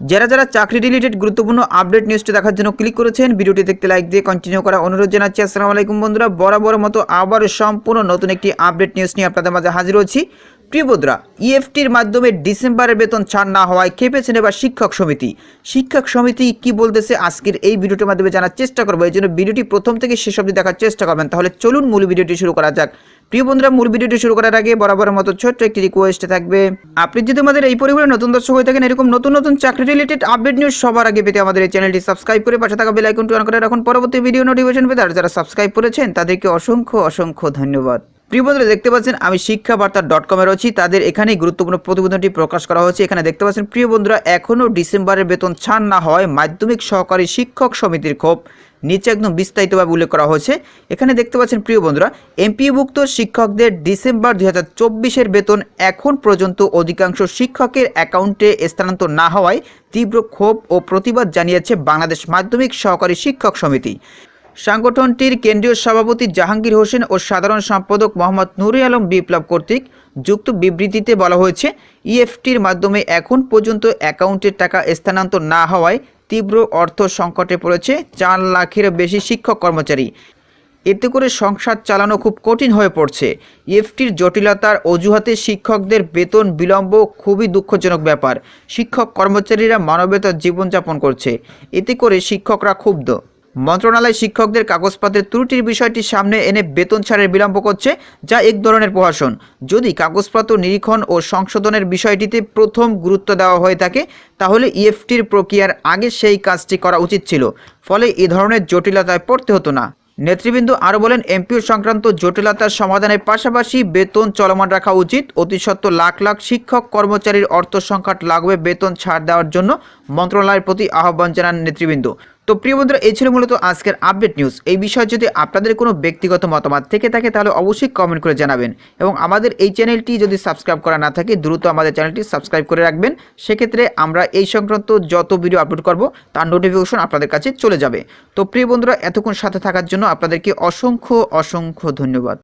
যারা যারা চাকরি রিলেটেড গুরুত্বপূর্ণ আপডেট নিউজটি দেখার জন্য ক্লিক করেছেন, ভিডিওটি দেখতে লাইক দিয়ে কন্টিনিউ করা অনুরোধ জানাচ্ছি। আসসালামু আলাইকুম বন্ধুরা, বরাবর মতো আবার সম্পূর্ণ নতুন একটি আপডেট নিউজ নিয়ে আপনাদের মাঝে হাজির হচ্ছি। প্রিয় বন্ধুরা ইএফটির মাধ্যমে ডিসেম্বরের বেতন ছাড় না হওয়ায় খেপেছেন এবার শিক্ষক সমিতি। শিক্ষক সমিতি কি বলতেছে আজকের এই ভিডিওটির মাধ্যমে জানার চেষ্টা করব। এই জন্য ভিডিওটি প্রথম থেকে শেষ অবধি দেখার চেষ্টা করবেন। তাহলে চলুন মূল ভিডিওটি শুরু করা যাক। প্রিয় বন্ধুরা, মূল ভিডিওটি শুরু করার আগে বরাবরের মতো ছোট্ট একটি রিকোয়েস্ট থাকবে। আপনি যদি আমাদের এই পরিবারে নতুন দর্শক হয়ে থাকেন, এরকম নতুন নতুন চাকরি রিলেটেড আপডেট নিউজ সবার আগে পেতে আমাদের এই চ্যানেলটি সাবস্ক্রাইব করে পাশে থাকা বেল আইকনটি অন করে রাখুন। পরবর্তী ভিডিও নোটিফিকেশন পেতে আর যারা সাবস্ক্রাইব করেছেন, তাদেরকে অসংখ্য অসংখ্য ধন্যবাদ। প্রিয় বন্ধুরা, দেখতে পাচ্ছেন, আমি শিক্ষা বার্তা ডট কমে রয়েছি। তাদের এখানেই গুরুত্বপূর্ণ প্রতিবেদনটি প্রকাশ করা হয়েছে। এখানে দেখতে পাচ্ছেন, প্রিয় বন্ধুরা, এখনও ডিসেম্বরের বেতন ছাড় না হয় মাধ্যমিক সহকারী শিক্ষক সমিতির ক্ষোভ। নিচে একদম বিস্তারিতভাবে উল্লেখ করা হয়েছে। এখানে দেখতে পাচ্ছেন, প্রিয় বন্ধুরা এমপিভুক্ত শিক্ষকদের ডিসেম্বর দুই হাজার বেতন এখন পর্যন্ত অধিকাংশ শিক্ষকের অ্যাকাউন্টে স্থানান্তর না হওয়ায় তীব্র ক্ষোভ ও প্রতিবাদ জানিয়েছে বাংলাদেশ মাধ্যমিক সহকারী শিক্ষক সমিতি। সংগঠনটির কেন্দ্রীয় সভাপতি জাহাঙ্গীর হোসেন ও সাধারণ সম্পাদক মোহাম্মদ নুরে আলম বিপ্লব কর্তৃক যুক্ত বিবৃতিতে বলা হয়েছে ইএফটির মাধ্যমে এখন পর্যন্ত অ্যাকাউন্টের টাকা স্থানান্তর না হওয়ায় তীব্র অর্থ সংকটে পড়েছে চার লাখের বেশি শিক্ষক কর্মচারী। এতে করে সংসার চালানো খুব কঠিন হয়ে পড়ছে। ইএফটির জটিলতার অজুহাতে শিক্ষকদের বেতন বিলম্ব খুবই দুঃখজনক ব্যাপার। শিক্ষক কর্মচারীরা মানবেতর জীবনযাপন করছে। এতে করে শিক্ষকরা ক্ষুব্ধ। মন্ত্রণালয় শিক্ষকদের কাগজপত্রের ত্রুটির বিষয়টি সামনে এনে বেতন ছাড়ের বিলম্ব করছে, যা এক ধরনের প্রহাসন। যদি কাগজপত্র নিরীক্ষণ ও সংশোধনের বিষয়টিতে প্রথম গুরুত্ব দেওয়া হয়ে থাকে, তাহলে ইএফটির প্রক্রিয়ার আগে সেই কাজটি করা উচিত ছিল। ফলে এ ধরনের জটিলতায় পড়তে হতো না। নেতৃবৃন্দ আরও বলেন, এমপিও সংক্রান্ত জটিলতার সমাধানের পাশাপাশি বেতন চলমান রাখা উচিত। অতি সত্ত্বর লাখ লাখ শিক্ষক কর্মচারীর অর্থ সংকট লাগবে বেতন ছাড় দেওয়ার জন্য, মন্ত্রণালয়ের প্রতি আহ্বান জানান নেতৃবৃন্দ। তো প্রিয় বন্ধুরা, এই ছিল মূলত আজকের আপডেট নিউজ এই বিষয়ে যদি আপনাদের কোনো ব্যক্তিগত মতামত থেকে থাকে, তাহলে অবশ্যই কমেন্ট করে জানাবেন। এবং আমাদের এই চ্যানেলটি যদি সাবস্ক্রাইব করা না থাকে, দ্রুত আমাদের চ্যানেলটি সাবস্ক্রাইব করে রাখবেন। সেক্ষেত্রে আমরা এই সংক্রান্ত যত ভিডিও আপলোড করব, তার নোটিফিকেশন আপনাদের কাছে চলে যাবে। তো প্রিয় বন্ধুরা, এতক্ষণ সাথে থাকার জন্য আপনাদেরকে অসংখ্য অসংখ্য ধন্যবাদ।